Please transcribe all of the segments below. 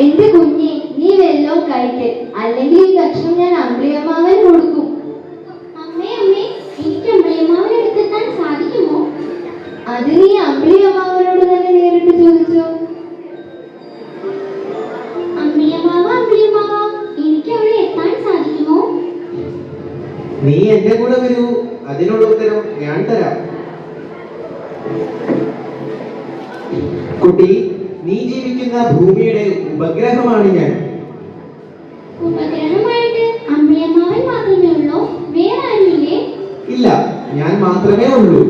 എന്റെ കുഞ്ഞി നീ വെല്ലോ കഴിക്ക്. അല്ലെങ്കിൽ ഈ ഭക്ഷണം ഞാൻ അമ്പിളിയമ്മാവൻ കൊടുക്കും. അമ്മേ അമ്മേ എനിക്ക് അമ്പ്രിയമാവൻ എടുത്തെത്താൻ സാധിക്കുമോ? അത് നീ അമ്പിളിയമ്മാവനോട് തന്നെ നേരിട്ട് ചോദിച്ചോ? അമ്പിളിയമ്മാവ അമ്പിളിയമ്മാവ എനിക്ക് സാധിക്കുമോ? നീ എന്റെ കൂടെ വരൂ. അതിനുള്ള ഉത്തരം ഞാൻ തരാം. കുട്ടി നീ ജീവിക്കുന്ന ഭൂമിയുടെ ഉപഗ്രഹമാണ് ഞാൻ. ഇല്ല ഞാൻ മാത്രമേ ഉള്ളൂ.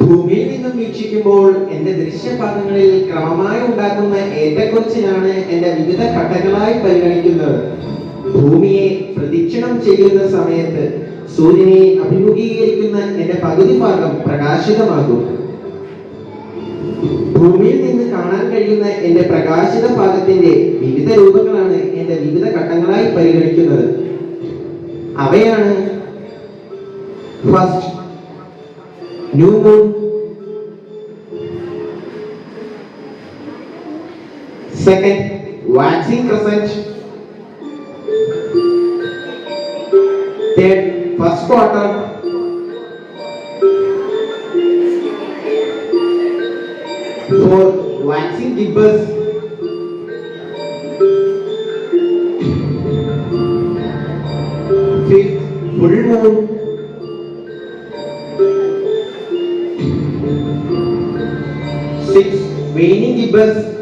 ഭൂമിയിൽ നിന്നും വീക്ഷിക്കുമ്പോൾ എന്റെ ദൃശ്യപാദങ്ങളിൽ ക്രമമായി ഉണ്ടാക്കുന്ന ഏറ്റക്കുറിച്ചിലാണ് എന്റെ വിവിധ ഘട്ടങ്ങളായി പരിഗണിക്കുന്നത്. ഭൂമിയെ പ്രദക്ഷിണം ചെയ്യുന്ന സമയത്ത് സൂര്യനെ അഭിമുഖീകരിക്കുന്ന എന്റെ പകുതി ഭാഗം പ്രകാശിതമാകും. ഭൂമിയിൽ നിന്ന് കാണാൻ കഴിയുന്ന എന്റെ പ്രകാശിത ഭാഗത്തിന്റെ വിവിധ രൂപങ്ങളാണ് എന്റെ വിവിധ ഘട്ടങ്ങളായി പരിഗണിക്കുന്നത്. അവയാണ് first new moon. Second waxing crescent first quarter fourth waxing gibbous fifth full moon. Sixth waning gibbous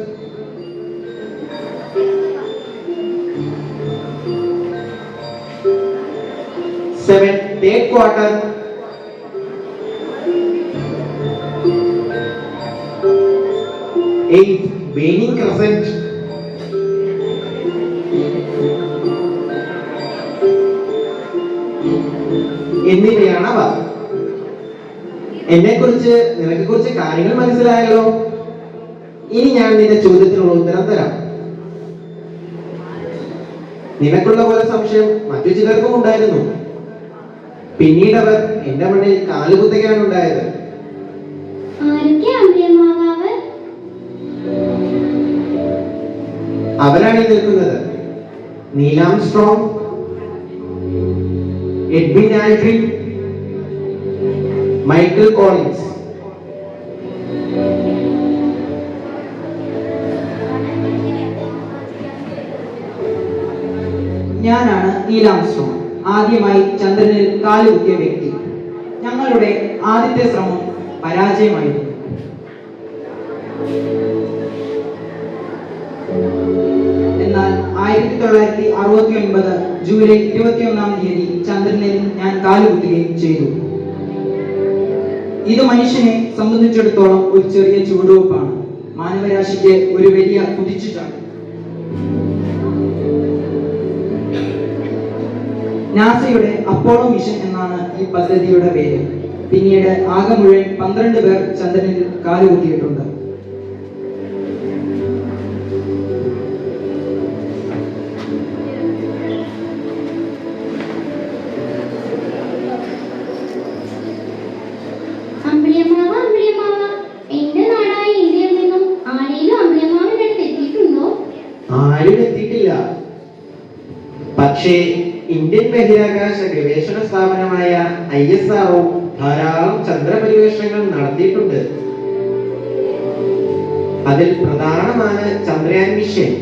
seven third quarter. Eight waning crescent. എന്നിവയാണ് അവ. എന്നെ കുറിച്ച് നിനക്ക് കുറച്ച് കാര്യങ്ങൾ മനസ്സിലായല്ലോ. ഇനി ഞാൻ നിന്റെ ചോദ്യത്തിനുള്ള ഉത്തരം തരാം. നിനക്കുള്ള പോലെ സംശയം മറ്റു ചിലർക്കും ഉണ്ടായിരുന്നു. പിന്നീട് അവർ എന്റെ മണ്ണിൽ കാലുകുത്തുകയാണ് ഉണ്ടായത്. അവരാണ് ഈ നിൽക്കുന്നത്. Neil Armstrong Edwin Aldrin Michael Collins. ഞാനാണ് നീലാംസ്ട്രോങ് ആദ്യമായി ചന്ദ്രനിൽ കാലുകുത്തിയ വ്യക്തി. ഞങ്ങളുടെ ആദ്യത്തെ ശ്രമം പരാജയമായിരുന്നു. എന്നാൽ ആയിരത്തി തൊള്ളായിരത്തി അറുപത്തി ഒൻപത് ജൂലൈ ഇരുപത്തിയൊന്നാം തീയതി ചന്ദ്രനിൽ ഞാൻ കാലുകുത്തുകയും ചെയ്തു. ഇത് മനുഷ്യനെ സംബന്ധിച്ചിടത്തോളം ഒരു ചെറിയ ചുവടുവെപ്പാണ്. മാനവരാശിക്ക് ഒരു വലിയ കുതിച്ചുചാട്ടം. നാസയുടെ അപ്പോളോ മിഷൻ എന്നാണ് ഈ പദ്ധതിയുടെ പേര്. പിന്നീട് ആകെ മുഴുവൻ പന്ത്രണ്ട് പേർ ചന്ദ്രനിൽ കാലുകുത്തിയിട്ടുണ്ട്. പക്ഷേ ഇന്ത്യൻ ബഹിരാകാശ ഗവേഷണ സ്ഥാപനമായ ഐ എസ് ആർ ഒ ധാരാളം ചന്ദ്രപര്യവേഷണങ്ങൾ നടത്തിയിട്ടുണ്ട്. അതിൽ പ്രധാനമാണ് ചന്ദ്രയാൻ മിഷൻ.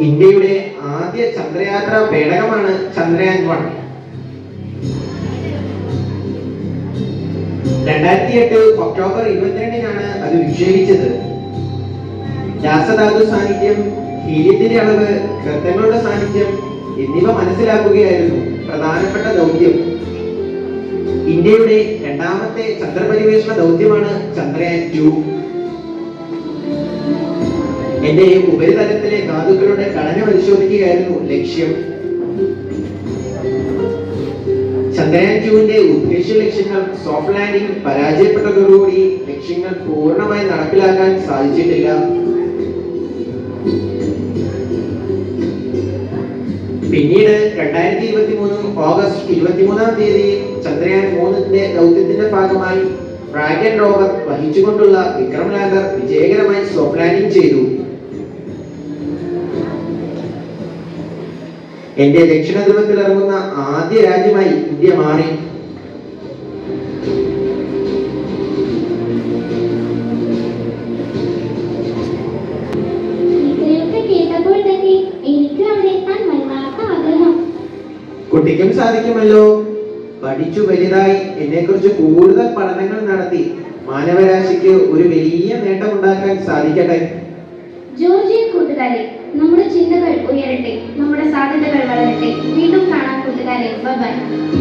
ഇന്ത്യയുടെ ആദ്യ ചന്ദ്രയാത്ര പേടകമാണ് ചന്ദ്രയാൻ വൺ. രണ്ടായിരത്തി എട്ട് ഒക്ടോബർ ഇരുപത്തിരണ്ടിനാണ് അത് വിക്ഷേപിച്ചത്. രാസധാതു സാന്നിധ്യം ഹീലിയത്തിന്റെ അളവ് ഗ്രന്ഥങ്ങളുടെ സാന്നിധ്യം എന്നിവ മനസ്സിലാക്കുകയായിരുന്നു പ്രധാനപ്പെട്ട ദൗത്യം. ഇന്ത്യയുടെ രണ്ടാമത്തെ ചന്ദ്രപരിവേഷണ ദൗത്യമാണ് ചന്ദ്രയാൻ ടു. എന്റെ ഉപരിതലത്തിലെ ധാതുക്കളുടെ ഘടന പരിശോധിക്കുകയായിരുന്നു ലക്ഷ്യം. ചന്ദ്രയാൻ ടുവിന്റെ ഉദ്ദേശ ലക്ഷ്യങ്ങൾ സോഫ്റ്റ് ലാൻഡിംഗ് പരാജയപ്പെട്ടതോടുകൂടി ലക്ഷ്യങ്ങൾ പൂർണമായി നടപ്പിലാക്കാൻ സാധിച്ചിട്ടില്ല. പിന്നീട് രണ്ടായിരത്തി ഇരുപത്തി മൂന്ന് ഓഗസ്റ്റ് ഇരുപത്തിമൂന്നാം തീയതി ചന്ദ്രയാൻ മൂന്നിന്റെ ദൗത്യത്തിന്റെ ഭാഗമായി ഡ്രാഗൺ റോവർ വഹിച്ചുകൊണ്ടുള്ള വിക്രം ലാൻഡർ വിജയകരമായി സോഫ്റ്റ് ലാൻഡിംഗ് ചെയ്തു. എന്റെ ദക്ഷിണ ധ്രുവത്തിൽ ഇറങ്ങുന്ന ആദ്യ രാജ്യമായി ഇന്ത്യ മാറി. സാധിക്കുമല്ലോ. പഠിച്ചു വലുതായി എന്നെക്കുറിച്ച് കൂടുതൽ പഠനങ്ങൾ നടത്തി മാനവരാശിക്ക് ഒരു വലിയ നേട്ടം ഉണ്ടാക്കാൻ സാധിക്കട്ടെ. ജോർജി കൂട്ടുകാരെ നമ്മുടെ ചിന്തകൾ ഉയരട്ടെ നമ്മുടെ സാധ്യതകൾ വളരട്ടെ. വീണ്ടും കാണാം കൂട്ടുകാരെ. ബൈ.